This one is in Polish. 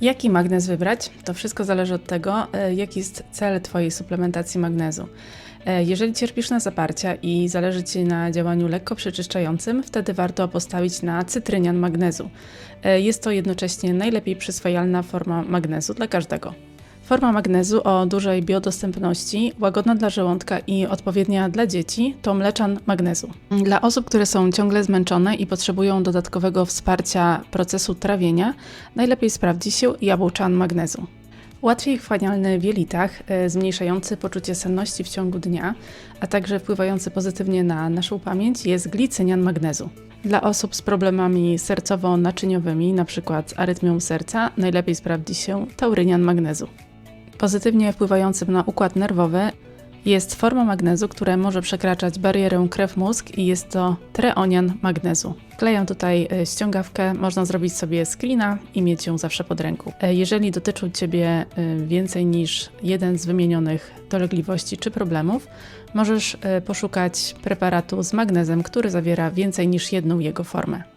Jaki magnez wybrać? To wszystko zależy od tego, e, jaki jest cel Twojej suplementacji magnezu. E, Jeżeli cierpisz na zaparcia i zależy Ci na działaniu lekko przeczyszczającym, wtedy warto postawić na cytrynian magnezu. E, Jest to jednocześnie najlepiej przyswajalna forma magnezu dla każdego. Forma magnezu o dużej biodostępności, łagodna dla żołądka i odpowiednia dla dzieci to mleczan magnezu. Dla osób, które są ciągle zmęczone i potrzebują dodatkowego wsparcia procesu trawienia, najlepiej sprawdzi się jabłczan magnezu. Łatwiej wchłanialny w jelitach, e, zmniejszający poczucie senności w ciągu dnia, a także wpływający pozytywnie na naszą pamięć jest glicynian magnezu. Dla osób z problemami sercowo-naczyniowymi, np. arytmią serca, najlepiej sprawdzi się taurynian magnezu. Pozytywnie wpływającym na układ nerwowy jest forma magnezu, która może przekraczać barierę krew-mózg i jest to treonian magnezu. Wklejam tutaj e, ściągawkę, można zrobić sobie screena i mieć ją zawsze pod ręką. E, Jeżeli dotyczą Ciebie e, więcej niż jeden z wymienionych dolegliwości czy problemów, możesz poszukać preparatu z magnezem, który zawiera więcej niż jedną jego formę.